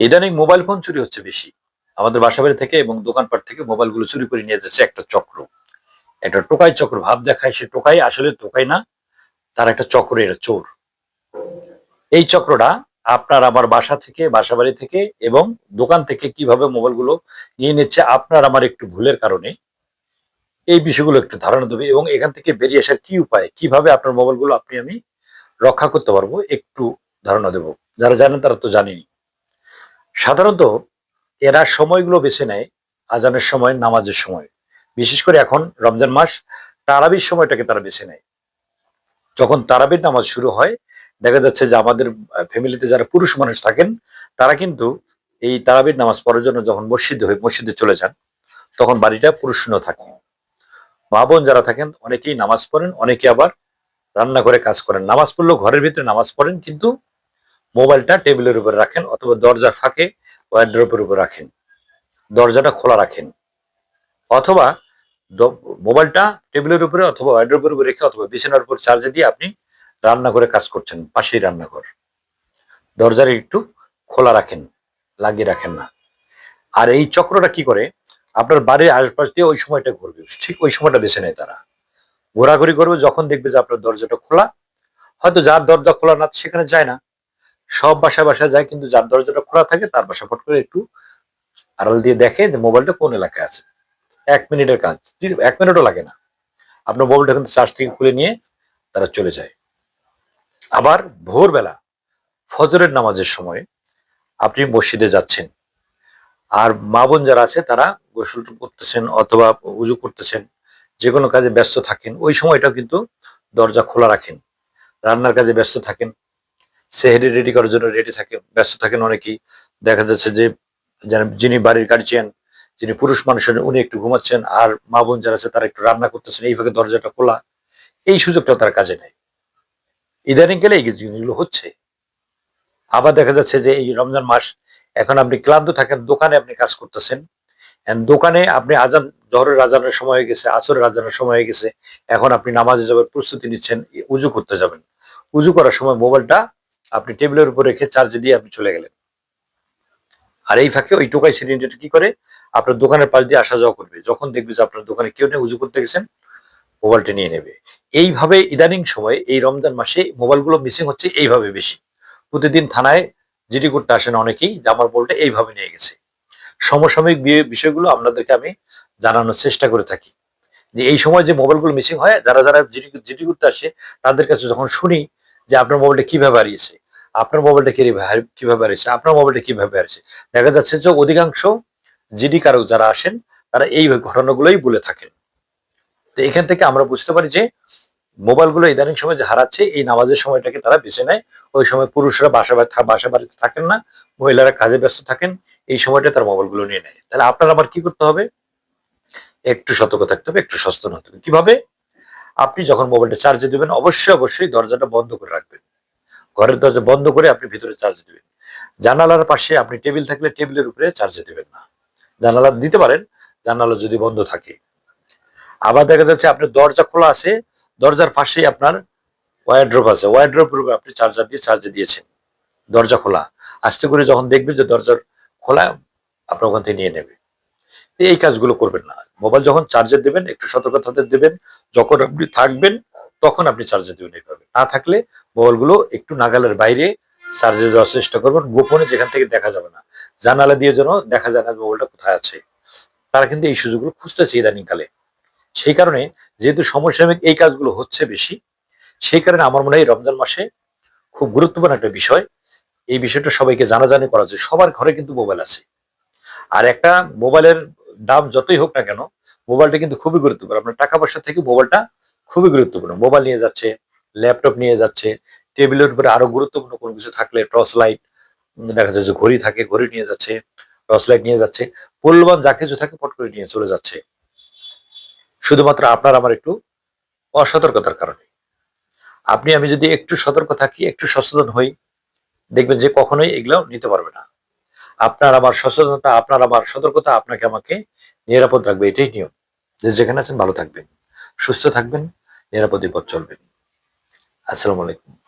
ইদানিং mobile phone চুরি হচ্ছে বেশি। আমাদের বাসাবাড়ি থেকে এবং দোকানপাট থেকে মোবাইলগুলো চুরি করে নিয়ে যাচ্ছে একটা চক্র। একটা টোকাই চক্র, ভাব দেখায় সে টোকাই, আসলে টোকাই না, তার একটা চক্র এটা চোর। এই চক্রটা আপনার আমার বাসা থেকে বাসা বাড়ি থেকে এবং দোকান থেকে কীভাবে মোবাইলগুলো নিয়ে নিচ্ছে আপনার আমার একটু ভুলের কারণে, এই বিষয়গুলো একটু ধারণা দেবে এবং এখান থেকে বেরিয়ে আসার কি উপায়, কীভাবে আপনার মোবাইলগুলো আপনি আমি রক্ষা করতে পারব একটু ধারণা দেব। যারা জানেন তারা তো জানেনি সাধারণত এরা সময়গুলো বেছে নেয় আজানের সময়, নামাজের সময়। বিশেষ করে এখন রমজান মাস, তারাবির সময়টাকে তারা বেছে নেয়। যখন তারাবির নামাজ শুরু হয়, দেখা যাচ্ছে যে আমাদের ফ্যামিলিতে যারা পুরুষ মানুষ থাকেন, তারা কিন্তু এই তারাবির নামাজ পড়ার জন্য যখন মসজিদে হয়ে, মসজিদে চলে যান, তখন বাড়িটা পুরুষ শূন্য থাকে। মা বোন যারা থাকেন, অনেকেই নামাজ পড়েন, অনেকে আবার রান্না করে কাজ করেন। নামাজ পড়লেও ঘরের ভিতরে নামাজ পড়েন, কিন্তু মোবাইলটা টেবিলের উপরে রাখেন অথবা দরজার ফাঁকে ওয়ার্ড্রোপের উপর রাখেন। দরজাটা খোলা রাখেন। অথবা মোবাইলটা টেবিলের উপরে অথবা ওয়ার্ড্রোপের উপরে রেখে অথবা বিছানার উপর চার্জে দিয়ে আপনি রান্না করে কাজ করছেন, পাশেই রান্নাঘর। দরজার একটু খোলা রাখেন, লাগিয়ে রাখেন না। আর এই চক্রটা কি করে? আপনার বাড়ির আশপাশ দিয়ে ওই সময়টা ঘুরবে। ঠিক ওই সময়টা বেছে নেয় তারা। ঘোরাঘুরি করবে, যখন দেখবে যে আপনার দরজাটা খোলা, হয়তো যার দরজা খোলা না, সেখানে যায় না। সব বাসা বাসা যায়, কিন্তু যার দরজাটা খোলা থাকে তার বাসা ফট করে একটু আড়াল দিয়ে দেখে যে মোবাইলটা কোন এলাকায় আছে। এক মিনিটের কাজ। এক মিনিটও লাগে না। আপনার মোবাইলটা কিন্তু চার্জ থেকে খুলে নিয়ে তারা চলে যায়। আবার ভোরবেলা ফজরের নামাজের সময় আপনি মসজিদে যাচ্ছেন। আর মা বোন যারা আছে তারা গোসল করতেছেন অথবা উজু করতেছেন, যে কোনো কাজে ব্যস্ত থাকেন, ওই সময়টাও কিন্তু দরজা খোলা রাখেন। রান্নার কাজে ব্যস্ত থাকেন। সেহেরি রেডি করার জন্য রেডি থাকে, ব্যস্ত থাকেন অনেকেই। দেখা যাচ্ছে যে যিনি বাড়ির গার্জিয়ান যিনি পুরুষ মানুষের উনি একটু ঘুমাচ্ছেন আর মা বোন যারা আছে, তারা একটু রান্না করতেছেন এইভাবে দরজাটা খোলা। এই সুযোগটা তার কাজে নেই। ইদানিং গেলে এই জিনিসগুলো হচ্ছে। আবার দেখা যাচ্ছে যে, এই রমজান মাস, এখন আপনি ক্লান্ত থাকেন, দোকানে আপনি কাজ করতেছেন। দোকানে আপনি আজান, জহরের আজানের সময় হয়ে গেছে, আসরের আজানের সময় হয়ে গেছে। এখন আপনি নামাজে যাবেন প্রস্তুতি নিচ্ছেন, উজু করতে যাবেন। উজু করার সময় মোবাইলটা আপনি টেবিলের উপর রেখে চার্জে দিয়ে আপনি চলে গেলেন। আর এই ফাঁকে ওই টোকাই সিলিন্ডার কি করে, আপনার দোকানের পাশ দিয়ে আসা যাওয়া করবে। যখন দেখবে যে আপনার দোকানে কেউ নেই, উজু করতে গেছেন, মোবাইলটা নিয়ে নেবে। এইভাবে ইদানিং সময়, এই রমজান মাসে মোবাইলগুলো মিসিং হচ্ছে এইভাবে বেশি। প্রতিদিন থানায় জিডি করতে আসেন অনেকেই, যে আমার মোবাইলটা এইভাবে নিয়ে গেছে। সমসাময়িক বিষয়গুলো আপনাদেরকে আমি জানানোর চেষ্টা করে থাকি। যে এই সময় যে মোবাইলগুলো মিসিং হয়, যারা যারা জিডি জিডি করতে আসে, তাদের কাছে যখন শুনি যে আপনার মোবাইলটা কীভাবে হারিয়েছে, আপনার মোবাইলটা কীভাবে হারিয়েছে, আপনার মোবাইলটা কীভাবে হারিয়েছে। দেখা যাচ্ছে যে অধিকাংশ জিডি কারক যারা আসেন, তারা এই ঘটনাগুলোই বলে থাকেন। তো এখান থেকে আমরা বুঝতে পারি যে মোবাইলগুলো ইদানিং সময় যে হারাচ্ছে, এই নামাজের সময়টাকে তারা বেছে নেয়। ওই সময় পুরুষরা বাসা বাসা বাড়িতে থাকেন না, মহিলারা কাজে ব্যস্ত থাকেন, এই সময়টা তার মোবাইলগুলো নিয়ে নেয়। তাহলে আপনার আবার কি করতে হবে? একটু সতর্ক থাকতে হবে, একটু সচেতন হতে হবে। কীভাবে? আপনি যখন মোবাইলটা চার্জে দিবেন, অবশ্যই অবশ্যই দরজাটা বন্ধ করে রাখবেন। ঘরের দরজা বন্ধ করে আপনি ভিতরে চার্জ দিবেন। জানালার পাশে আপনি টেবিল থাকলে টেবিলের উপরে চার্জে দিবেন না। জানালা দিতে পারেন, জানালা যদি বন্ধ থাকে। আবার দেখা যাচ্ছে আপনার দরজা খোলা আছে, দরজার পাশেই আপনার ওয়ারড্রপ আছে। ওয়ারড্রপের উপরে আপনি চার্জার দিয়ে চার্জে দিয়েছেন। দরজা খোলা। আস্তে করে যখন দেখবেন যে দরজার খোলা, আপনার ওখান থেকে নিয়ে নেবে। এই কাজগুলো করবেন না। মোবাইল যখন চার্জার দেবেন, একটু সতর্কতা দেবেন, যখন আপনি থাকবেন, তখন আপনি চার্জার দেবেন এইভাবে। না থাকলে মোবাইলগুলো একটু নাগালের বাইরে চার্জে দেওয়ার চেষ্টা করবেন, গোপনে যেখান থেকে দেখা যাবে না। জানালা দিয়ে যেন দেখা যায় না মোবাইলটা কোথায় আছে। তারা কিন্তু এই সুযোগগুলো খুঁজতেছে ইদানিং কালে সেই কারণে যেহেতু সমসাময়িক এই কাজগুলো হচ্ছে বেশি, সেই কারণে আমার মনে হয় রমজান মাসে খুব গুরুত্বপূর্ণ একটা বিষয়। এই বিষয়টা সবাইকে জানাজানি করা যায় সবার ঘরে কিন্তু মোবাইল আছে। আর একটা মোবাইলের দাম যতই হোক না কেন মোবাইলটা কিন্তু খুবই গুরুত্বপূর্ণ। আপনার টাকা পয়সা থেকে মোবাইলটা খুবই গুরুত্বপূর্ণ। মোবাইল নিয়ে যাচ্ছে ল্যাপটপ নিয়ে যাচ্ছে টেবিলের উপরে আরও গুরুত্বপূর্ণ কোনো কিছু থাকলে টর্চ লাইট দেখা যাচ্ছে ঘড়ি থাকে, ঘড়ি নিয়ে যাচ্ছে টর্চ লাইট নিয়ে যাচ্ছে, মূল্যবান যা কিছু থাকে পট করে নিয়ে চলে যাচ্ছে। শুধুমাত্র আপনার আমার একটু অসতর্কতার কারণে। আপনি, আমি যদি একটু সতর্ক থাকি, একটু সচেতন হই, দেখবেন যে কখনোই এগুলো নিতে পারবে না। আপনার আমার সচেতনতা, আপনার আমার সতর্কতা আপনাকে আমাকে নিরাপদ রাখবে, এটাই নিয়ম। যে যেখানে আছেন ভালো থাকবেন, সুস্থ থাকবেন, নিরাপদে পথ চলবেন। আসসালামু আলাইকুম।